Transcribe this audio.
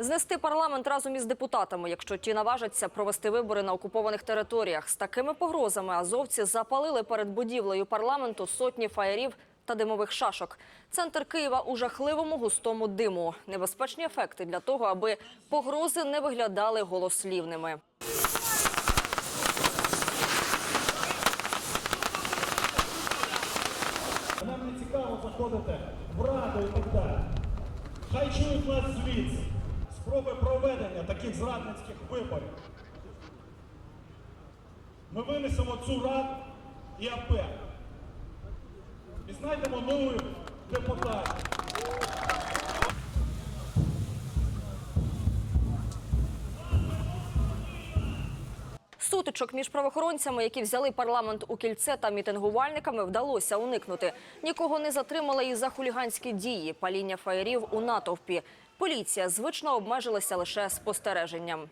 Знести парламент разом із депутатами, якщо ті наважаться провести вибори на окупованих територіях. З такими погрозами азовці запалили перед будівлею парламенту сотні фаєрів та димових шашок. Центр Києва у жахливому густому диму. Небезпечні ефекти для того, аби погрози не виглядали голослівними. Нам не цікаво заходити в раду і так далі. Хай чують нас звідси. Спроби проведення таких зрадницьких виборів. Ми винесемо цю раду і АП. І знайдемо нових депутатів. Сутичок між правоохоронцями, які взяли парламент у кільце та мітингувальниками, вдалося уникнути. Нікого не затримали і за хуліганські дії, паління фаєрів у натовпі. Поліція звично обмежилася лише спостереженням.